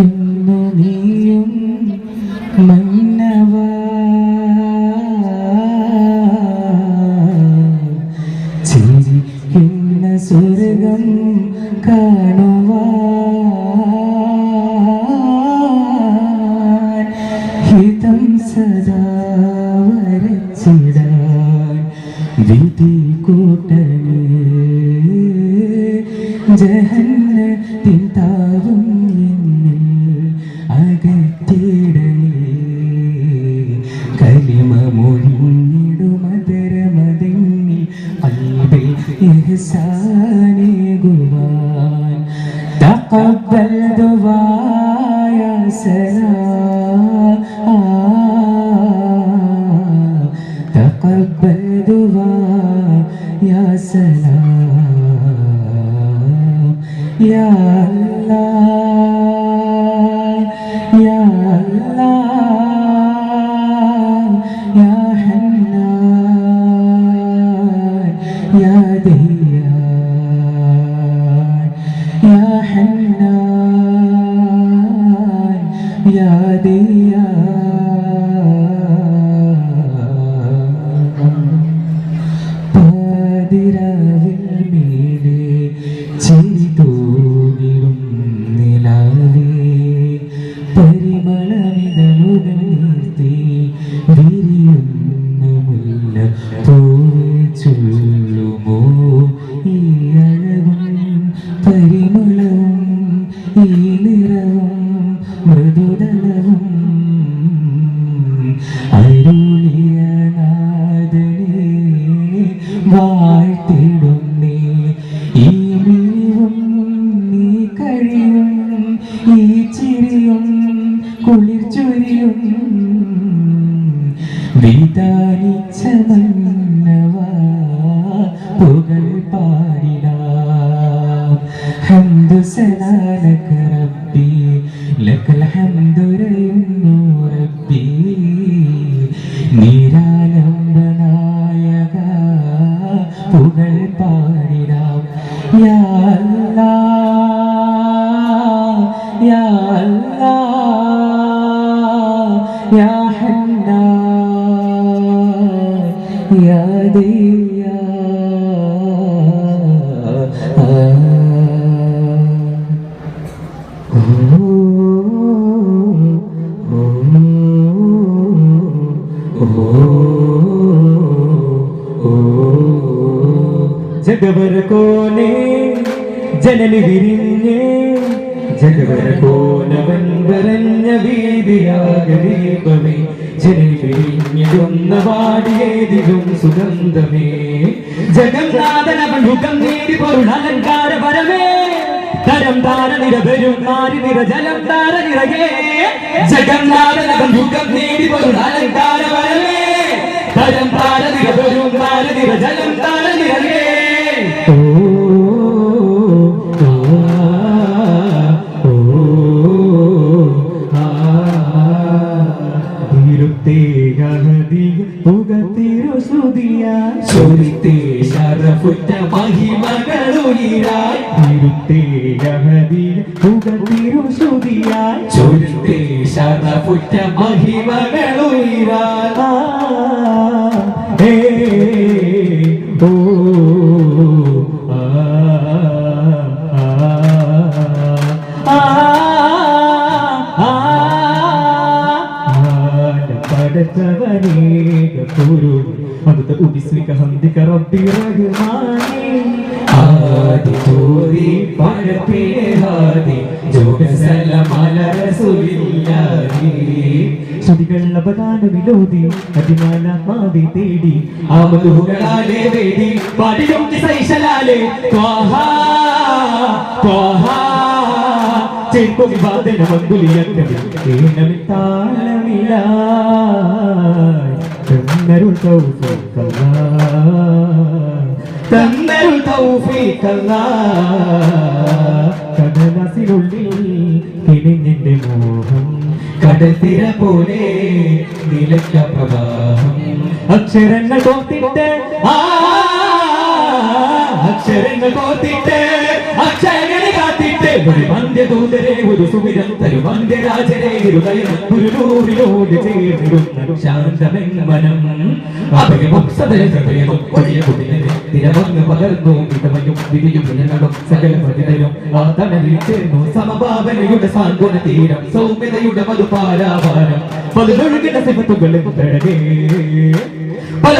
ചിരിക്കുന്നു നീയും മന്നവ. ചിരിക്കുന്ന സ്വർഗം കാണുവാൻ ഹിതം സദാ വരച്ചിടാൻ വിധി കൂട്ടന് ജഹന്നത്തിൻ تقبل دعاء يا سلام يا الله يا الله يا حنان يا ديان يا حنان يا ديان ഈ ചിരിയും കുളിർ ചൊരിയും വിധാനിച്ച മന്നവ പുകൾ പാടിടാം ഹംദു സലാലക റബ്ബി ലക്കൽ ഹംദു റയുന്നു റബ്ബി. നിരാലംബനായക പുകൾ ജഗവര കോനെ ജനനി വിരിഞ്ഞ് ജഗവർ കോനവൻ വരഞ്ഞ വീതിയാകീപമേ ജനനി വിരിഞ്ഞിടുന്ന വാടിയേതിലും സുഗന്ധമേ. ജഗന്നാഥനവൻ മുഖം നേടി പൊരുളലങ്കാര പരമേ. തരം താര നിരവരും മാറി നിര ജലം താര നിറകേ. ജഗന്നാഥനവൻ മുഖം നേടി പൊരുളലങ്കാര പരമേ. തരം താര നിരവരും മാറി നിര ജലം താര നിറകേ. ചൊരിത്തേ ശരഫുറ്റ മഹിമകളുയിരായി ചൊരിത്തേ ശരഫുറ്റ മഹിമകളുയിരായി ശ്രുതികൾ വിലോതി അതിനാല മാവി തേടി. ആമതുകളാലെ വേദി പാടിയും സൈശലാലെ ത്വാഹ കടത്തിര പോലെ നിലച്ച പ്രവാഹം. അക്ഷരങ്ങൾ കോത്തിട്ട് ആ അക്ഷരങ്ങൾ കാത്തിട്ട് ഒരു വന്ധ്യദൂതരെ ഒരു സുവിരം തരും വന്ധ്യരാജരെ ഹൃദയം ഒരു നൂറിനോട് ചേർന്നിരുന്ന ശാന്തമെന്ന വനം തിരവന്ന് പകർന്നു ഇടവയും വിധിയും ജനങ്ങളും സകല പ്രതിതരും ആ തണലിൽ ചേർന്നു. സമഭാവനയുടെ സാന്ത്വന തീരം സൗമ്യതയുടെ മധുപാരാവാരം പതിനൊഴുകിന സിമത്തുകളും തടകേ പല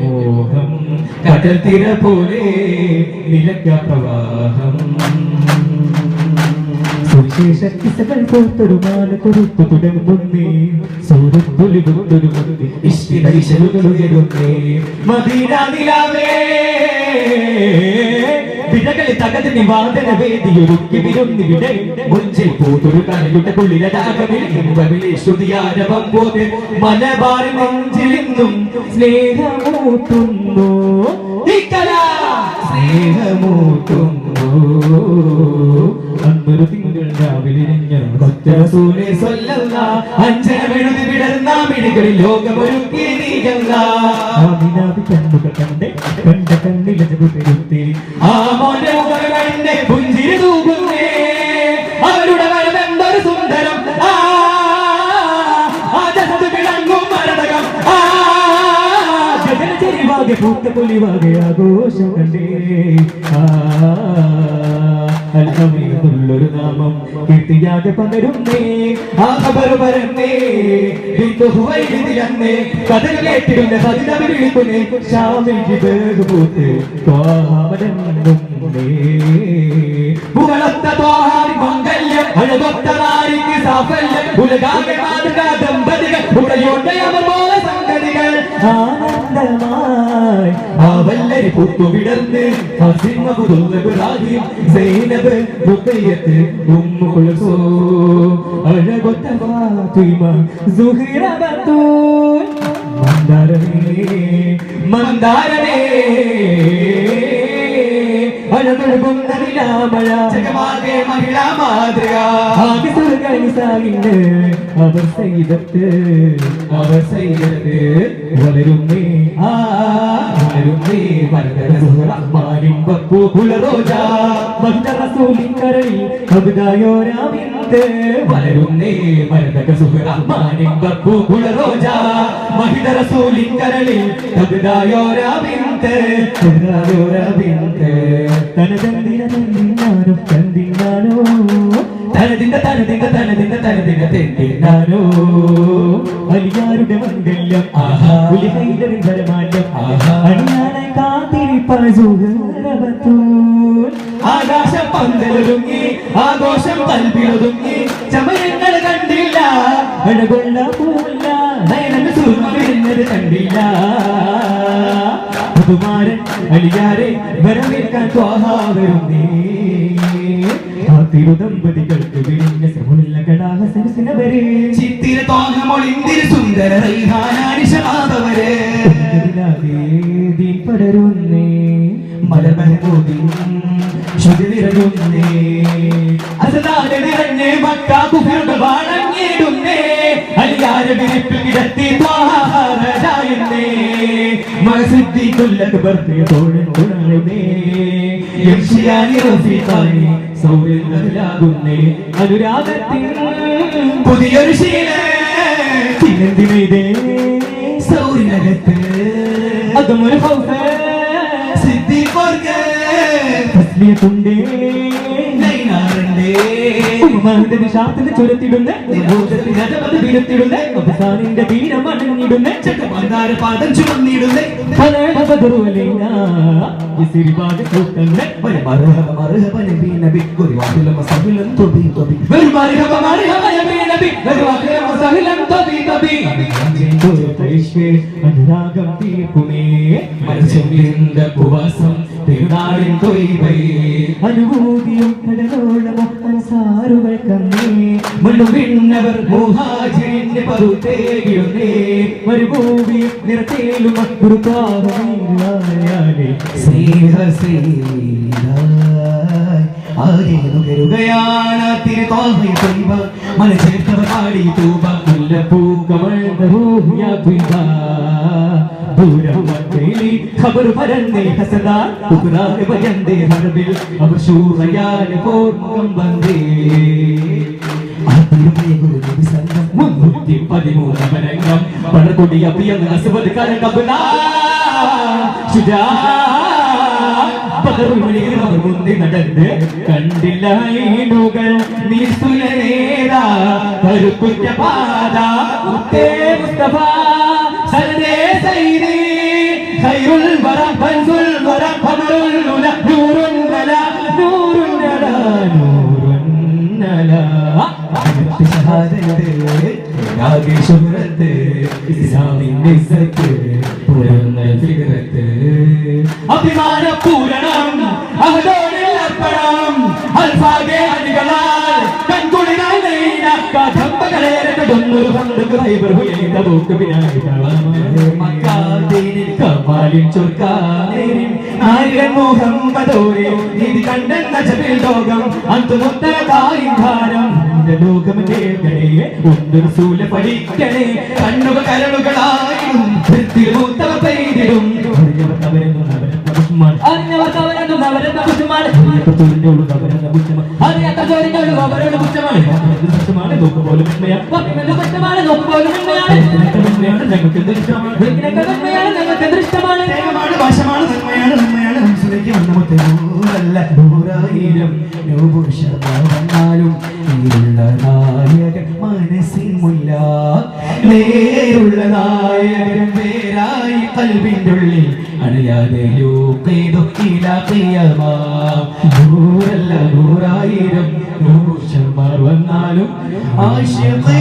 മോഹം കടൽ തിര പോലെ നിലക്ക പ്രവാഹം. സുവിശേഷ കിസകൾ പോർത്തൊരു മാല മദീന നിലാവേ വിടകളി തകതിന് വാദന വേദിയൊരുക്കി വിരുന്നിവിടെ. മുഞ്ചിൽ പോതൊരു കനയുടെ കുളിരതാകമില്ലേ ശ്രുതിയാരവം പോലെ മലബാർ നെഞ്ചിലിന്നും സ്നേഹമൂട്ടുന്നു. സ്നേഹമൂട്ടുന്നു. അന്നൊരു തിങ്കൾ രാവിലെ അഞ്ചന വെഴുതി വിടർന്ന മിടികളിൽ ലോകമൊരുക്കി കണ്ണുകൾ കണ്ടേ കണ്ണിലെ പെരുത്തി ആ ചെരിവാകെ പൂത്ത പുലിവാകെ ആഘോഷം കണ്ടേ. അൽഹമീദുള്ളൊരു നാമം കിട്ടിയാതെ പകരുന്നേ. ആ ഖബർ പരന്നേ. ബിന്ദുഹുവൈദിലന്നേ കഥകൾ കേട്ടിരുന്ന സതിതവി വിളിക്കുന്നേ. ശാമിൽ ജിബേഗ് പൂത്ത് ത്വാമരങ്ങുന്നേ പുകളത്ത ത്വാഹാരി മംഗല്യം അഴകൊത്ത നാരിക്ക് സാഫല്യം ഉലകാകെ മാതൃക ദമ്പതികൾ ഉടയോട്ടെ അവർ പോലെ സംഗതികൾ. ആനന്ദമായി ആ വല്ലരി പൂത്തു വിടർന്ന് ഹസിമ ഇബ്രാഹിം സൈനബ് റുഖയ്യത്ത് ഉമ്മു കുൽസൂം. അഴകൊത്ത ഫാത്തിമ സുഹൈറ ബത്തൂൽ മന്ദാരമേ മന്ദാരമേ. അവർ സൈതത്ത് അവർ സൈതത്ത് വളരുന്നേ. ആ. വരദര സുഹറഹ്മാനിൻ വപ്പു കുലറോജ കവിതായോരാവിന്ത് വളരുന്നേ വരദക സുഹറഹ്മാനിൻ വപ്പു കുലറോജ മഹിദ റസൂലിൻ കരളിൽ കവിതായോരാവിന്ത് കവിതായോരാവിന്ത് തനതന്തിന തന്തിനാനോ ആകാശം പന്തലൊരുങ്ങി ആഘോഷം പൽപിലൊതുങ്ങി ചമയങ്ങൾ കണ്ടില്ല അഴകൊള്ള പോല്ല നയനങ്ങൾ സുർമ കണ്ടില്ല പുതുമാരൻ അലിയാരെ വരവേൽക്കാൻ സമുല്ല കടാഹ സരസിനവരെ ചിത്തിര തോന്നമൊളിന്തിരി സുന്ദര റൈഹാനാരിശമാതവര് ദീൻ പടരുന്നേ. മലമഹബൂബിൻ ശ്രുതി നിറയുന്നേ അസദാലെ നിറഞ്ഞേ മക്ക കുഫിറുകൾ വാണങ്ങിടുന്നേ അലിയാരെ വിരിപ്പിൽ കിടത്തി ത്വാഹാരജായുന്നേ മനസ്സിദ്ധി കൊല്ലക്ക് ബർത്തിയ തോഴൻ ഉണരുന്നേ അനുരാഗത്തിൻ പുതിയൊരു ശീല ചിലന്തിനെയ്തേ സൗരിനകത്ത് അതുമൊരു ഹൗസ്. ശാസ്ത്രത്തെ ചുരത്തിടുന്ന വിരുത്തിടുന്ന അവസാനിന്റെ തീരം അണഞ്ഞിടുന്ന മന്ദാര പാദം ചുമന്നിടുന്നേ. അനുരാഗം തീർക്കുമേ മനസ്സിന്റെ ഉപവാസം തിരുനാടിൻ തൊയ്വൈ അനുഭൂതിയും കടലോളമോ മനസാറുകൾ കമ്മേ മുഴുവിന്നവർ മുഹാജിന്റെ പറുത്തേകിടുന്നേ മരുഭൂമി നിറത്തേലും ഗുരുപാദമേ ആരേതുകരുകയാണ് തിരുത്തോഹി മനസ്സേർത്തവർ പാടി തൂപ മുല്ലപ്പൂക്കവൾ ദൂരം മക്കയിലെ ഖബർ പരന്നേ ഹസദ ഉഖ്റാഖ് ഭജന്തേ ഹർബിൽ അവർ ശൂറയാൽ പോർമുഖം വന്നേ. അതിരുമേകുരു നബി സംഘം മുന്നൂറ്റി പതിമൂന്ന് മരങ്ങൾ പടകൊടി അഭിയം അസുവത് കരകബല മുന്തി നടന്ന് കണ്ടില്ല ഈണുകൾ നിസ്തുലനേരാ കരുക്കുറ്റ പാത ഉത്തേ മുസ്തഫ സരദേ സൈദി ഖൈറുൽ വറ ഫൻസുൽ വറ ഖമറുൽ ഉല നൂറുൻ വല നൂറുൻ വല നൂറുൻ വല ഷഹാദത്ത് രാഗേശ്വരത്ത് ഇസ്ലാമിന്റെ ഇസ്സത്ത് പുലർന്ന ഫിക്രത്ത് അഭിമാന പൂരണം അഹദോടിൽ അർപ്പണം അൽഫാഗെ അടികളാൽ ഹൈബർ ഹുയൈത പോക്ക് മക്കാദേനിൽ മുഹമ്മദോരെ നീതി കണ്ടെന്ന ജബിൽ ലോകം ലോകം കേൾക്കണേ പഠിക്കണേ. കണ്ണുക കരളുകളായും മൂത്തവ പെയ്തിടും. അറിഞ്ഞവർ ഉണ്മയാണ് ഉണ്മയാണ് ഞങ്ങൾക്ക് ദൃഷ്ടമാണ് ഞങ്ങൾക്ക് ദൃഷ്ടമാണ് ലോകത്ത് നൂറല്ല നൂറായിരം ലോകോഷമാലും നേരുള്ള നായകൻ മനസ്സിൽ മുല്ല. നേരുള്ള നായകൻ പേരായി കൽവിന്റെ ഉള്ളിൽ അണിയാതെ ദൂരല്ല ഇലാക്കിയമാ നൂറല്ല നൂറായിരം നൂറുഷമാർ വന്നാലും ആശയകൻ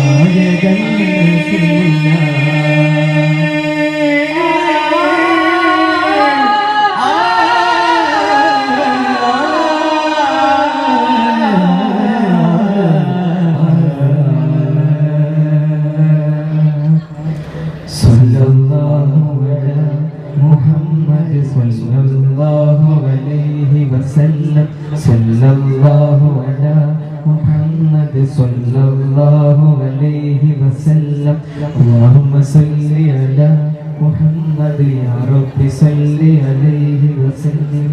മനസ്സിൽ മുല്ല. സല്ലല്ലാഹു അലൈഹി വസല്ലം. അല്ലാഹുമ്മ സല്ലി അലാ മുഹമ്മദ് യാ റബ്ബി സല്ലി അലൈഹി വസല്ലം.